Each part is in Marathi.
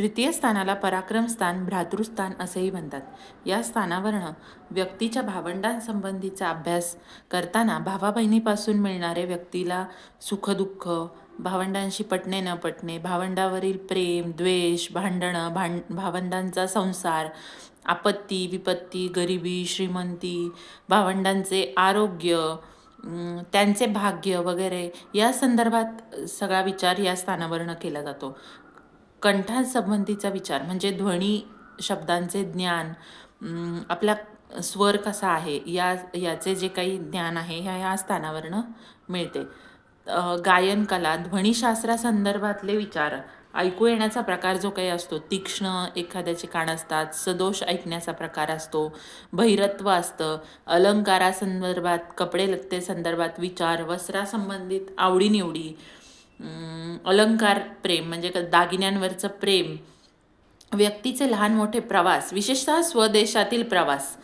तृतीय स्थानाला पराक्रम स्थान भ्रातृस्थान असेही म्हणतात. या स्थानावरनं व्यक्तीच्या भावंडांसंबंधीचा अभ्यास करताना भावा बहिणीपासून मिळणारे व्यक्तीला सुखदुःख भावंडांशी पटणे न पटणे भावंडावरील प्रेम द्वेष भांडणं भांड भावंडांचा संसार आपत्ती विपत्ती गरिबी श्रीमंती भावंडांचे आरोग्य त्यांचे भाग्य वगैरे या संदर्भात सगळा विचार या स्थानावरनं केला जातो. कंठांसंबंधीचा विचार म्हणजे ध्वनी शब्दांचे ज्ञान आपला स्वर कसा आहे या याचे जे काही ज्ञान आहे ह्या ह्या स्थानावरनं मिळते. गायनकला गायन कला ध्वनिशास्त्रासंदर्भातले विचार ऐकू येण्याचा प्रकार जो काही असतो तीक्ष्ण एखाद्याचे कान असतात सदोष ऐकण्याचा प्रकार असतो बहिरत्व असतं अलंकारासंदर्भात कपडे लत्ते संदर्भात विचार वस्त्रासंबंधित आवडीनिवडी अलंकार प्रेम म्हणजे क- दागिन्यांवरचं प्रेम. व्यक्तीचे लहान मोठे प्रवास विशेषतः स्वदेशातील प्रवास.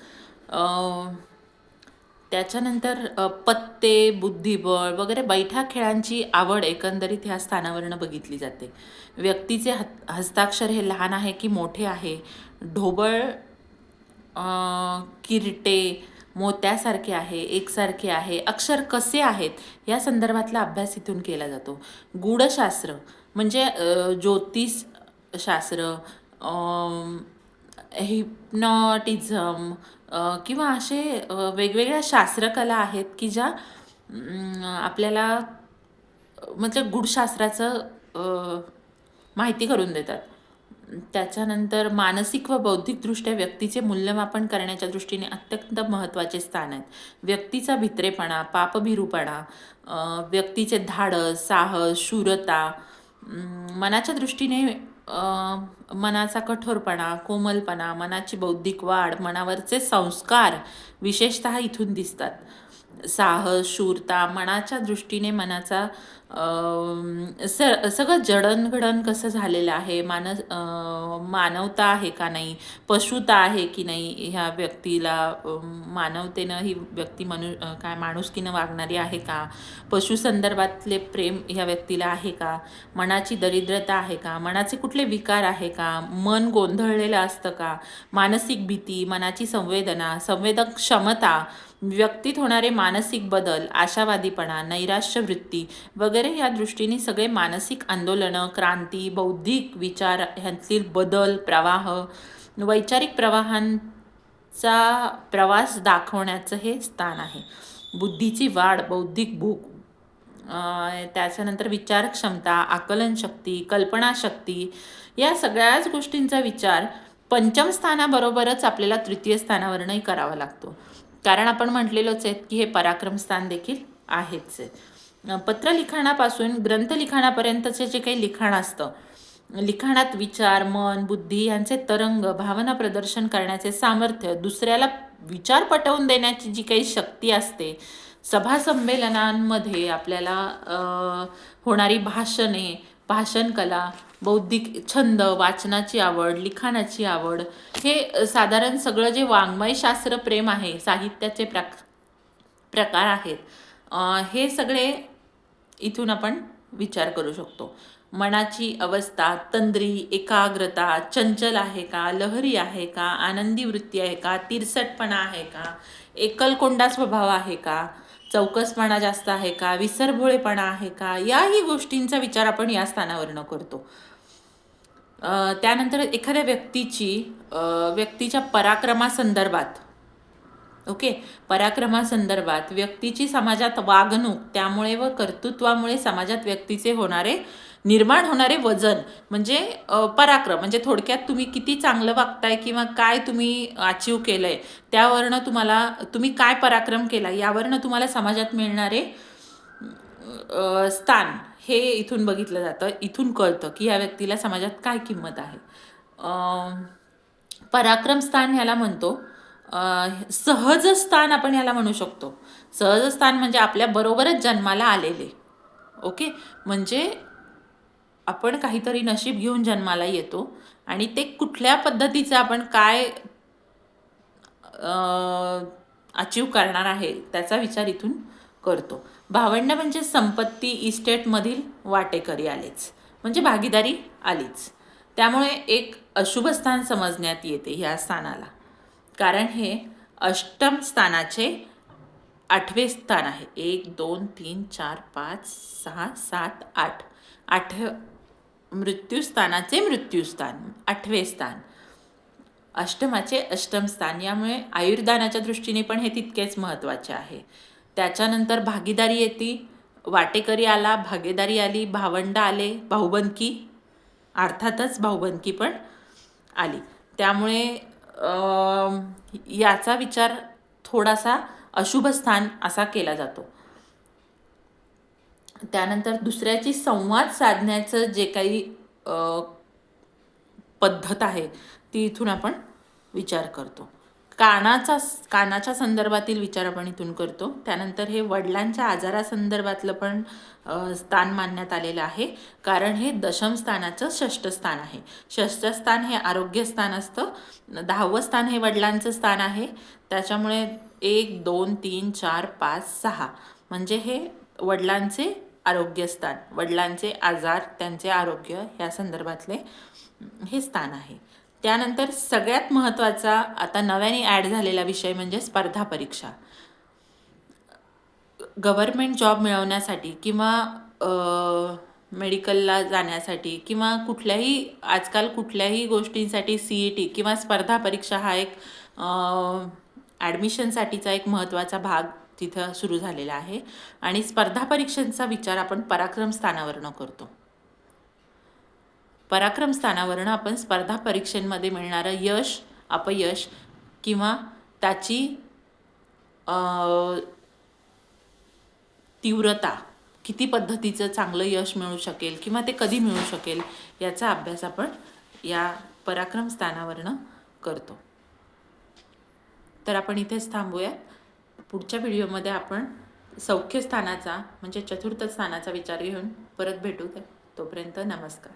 त्याच्यानंतर पत्ते बुद्धिबळ वगैरे बैठा खेळांची आवड एकंदरीत ह्या स्थानावरनं बघितली जाते. व्यक्तीचे हत हस्ताक्षर हे लहान आहे की मोठे आहे? ढोबळ किरटे मोत्यासारखे आहे एकसारखे आहे अक्षर कसे आहेत या संदर्भातला अभ्यास इथून केला जातो. गूढशास्त्र म्हणजे ज्योतिष ज्योतिषशास्त्र हिप्नॉटिझम किंवा असे वेगवेगळ्या शास्त्रकला आहेत की ज्या आपल्याला म्हणजे मतलब गूढशास्त्राचं माहिती करून देतात. त्याच्यानंतर मानसिक व बौद्धिकदृष्ट्या व्यक्तीचे मूल्यमापन करण्याच्या दृष्टीने अत्यंत महत्त्वाचे स्थान आहेत. व्यक्तीचा भित्रेपणा पापभिरूपणा व्यक्तीचे धाडस साहस शूरता मनाच्या दृष्टीने मनाचा कठोरपणा कोमलपणा मनाची बौद्धिक वाढ मनावरचे संस्कार विशेषतः इथून दिसतात. साहस शूरता मनाच्या दृष्टीने मनाचा स सगळं जडणघडण कसं झालेलं आहे? मानस मानवता आहे का नाही? पशुता आहे की नाही ह्या व्यक्तीला? मानवतेनं ही व्यक्ती मनु काय माणुसकीनं वागणारी आहे का? पशुसंदर्भातले प्रेम ह्या व्यक्तीला आहे का? मनाची दरिद्रता आहे का? मनाचे कुठले विकार आहे का? मन गोंधळलेलं असतं का? मानसिक भीती मनाची संवेदना संवेदक क्षमता व्यक्तीत होणारे मानसिक बदल आशावादीपणा नैराश्य वृत्ती वगैरे या दृष्टीने सगळे मानसिक आंदोलनं क्रांती बौद्धिक विचार ह्यांतील बदल प्रवाह वैचारिक प्रवाहांचा प्रवास दाखवण्याचं हे स्थान आहे. बुद्धीची वाढ बौद्धिक भूक त्याच्यानंतर विचार क्षमता आकलन शक्ती कल्पनाशक्ती या सगळ्याच गोष्टींचा विचार पंचम स्थानाबरोबरच आपल्याला तृतीय स्थानावरनंही करावा लागतो. कारण आपण म्हटलेलोच आहेत की हे पराक्रम स्थान देखील आहेच आहे. पत्रलिखाणापासून ग्रंथलिखाणापर्यंतचे जे काही लिखाण असतं लिखाणात विचार मन बुद्धी यांचे तरंग भावना प्रदर्शन करण्याचे सामर्थ्य दुसऱ्याला विचार पटवून देण्याची जी काही शक्ती असते सभा संमेलनांमध्ये आपल्याला होणारी भाषणे भाषण कला बौद्धिक छंद वाचनाची आवड लिखाणाची आवड हे साधारण सगळं जे वाङ्मयशास्त्र प्रेम आहे साहित्याचे प्रक प्रकार आहेत हे सगळे इथून आपण विचार करू शकतो. मनाची अवस्था तंद्री एकाग्रता चंचल आहे का लहरी आहे का आनंदी वृत्ती आहे का तिरसटपणा आहे का एकलकोंडा स्वभाव आहे का चौकसपणा जास्त आहे का विसरभोळेपणा आहे का याही गोष्टींचा विचार आपण या स्थानावरनं करतो. त्यानंतर एखाद्या व्यक्तीची व्यक्तीच्या पराक्रमासंदर्भात ओके? पराक्रमासंदर्भात व्यक्तीची समाजात वागणूक त्यामुळे व कर्तृत्वामुळे समाजात व्यक्तीचे होणारे निर्माण होणारे वजन म्हणजे पराक्रम म्हणजे थोडक्यात तुम्ही किती चांगलं वागताय किंवा काय तुम्ही अचीव केलं आहे त्यावरनं तुम्हाला तुम्ही काय पराक्रम केला यावरनं तुम्हाला समाजात मिळणारे स्थान हे इथून बघितलं जातं इथून कळतं की ह्या व्यक्तीला समाजात काय किंमत आहे. पराक्रम स्थान ह्याला म्हणतो. सहजस्थान सहज स्थान आपण ह्याला म्हणू शकतो. सहज स्थान म्हणजे आपल्या बरोबरच जन्माला आलेले. ओके? म्हणजे आपण काहीतरी नशीब घेऊन जन्माला येतो आणि ते कुठल्या पद्धतीचं आपण काय अचीव करणार आहे त्याचा विचार इथून करतो. भावंड म्हणजे संपत्ती इस्टेटमधील वाटेकरी आलेच. म्हणजे भागीदारी आलीच. त्यामुळे एक अशुभ स्थान समजण्यात येते ह्या स्थानाला. कारण हे अष्टम स्थानाचे आठवे स्थान आहे. एक दोन तीन चार पाच सहा सात आठ. आठ मृत्यूस्थानाचे मृत्यूस्थान आठवे स्थान. अष्टमाचे अष्टम स्थान. यामुळे आयुर्दानाच्या दृष्टीने पण हे तितकेच महत्त्वाचे आहे. त्याच्यानंतर भागीदारी येते. वाटेकरी आला भागीदारी आली भावंड आले भाऊबंदकी. अर्थातच भाऊबंदकी पण आली. त्यामुळे याचा विचार थोडासा अशुभ स्थान असा केला जातो. त्यानंतर दुसऱ्याची संवाद साधण्याचं जे काही पद्धत आहे ती इथून आपण विचार करतो. कानाचा कानाच्या संदर्भातील विचार आपण इथून करतो. त्यानंतर हे वडिलांच्या आजारासंदर्भातलं पण स्थान मानण्यात आलेलं आहे. कारण हे दशम स्थानाचं षष्ठ स्थान आहे. षष्ठ स्थान हे आरोग्य स्थान असतं. दहावं स्थान हे वडिलांचं स्थान आहे. त्याच्यामुळे एक दोन तीन चार पाच सहा म्हणजे हे वडिलांचे आरोग्यस्थान वडिलांचे आजार त्यांचे आरोग्य ह्या संदर्भातले हे स्थान आहे. त्यानंतर सगळ्यात महत्त्वाचा आता नव्याने ॲड झालेला विषय म्हणजे स्पर्धा परीक्षा. गव्हर्मेंट जॉब मिळवण्यासाठी किंवा मेडिकलला जाण्यासाठी किंवा कुठल्याही आजकाल कुठल्याही गोष्टींसाठी सी ई टी किंवा स्पर्धा परीक्षा हा एक ॲडमिशनसाठीचा एक महत्त्वाचा भाग तिथं सुरू झालेला आहे. आणि स्पर्धा परीक्षांचा विचार आपण पराक्रम स्थानावरनं करतो. पराक्रम स्थानावरनं आपण स्पर्धा परीक्षेमध्ये मिळणारं यश अपयश किंवा त्याची तीव्रता किती पद्धतीचं चांगलं यश मिळू शकेल किंवा ते कधी मिळू शकेल याचा अभ्यास आपण या पराक्रम स्थानावरनं करतो. तर आपण इथेच थांबूयात. पुढच्या व्हिडिओमध्ये आपण सौख्य स्थानाचा म्हणजे चतुर्थ स्थानाचा विचार घेऊन परत भेटू. तोपर्यंत नमस्कार.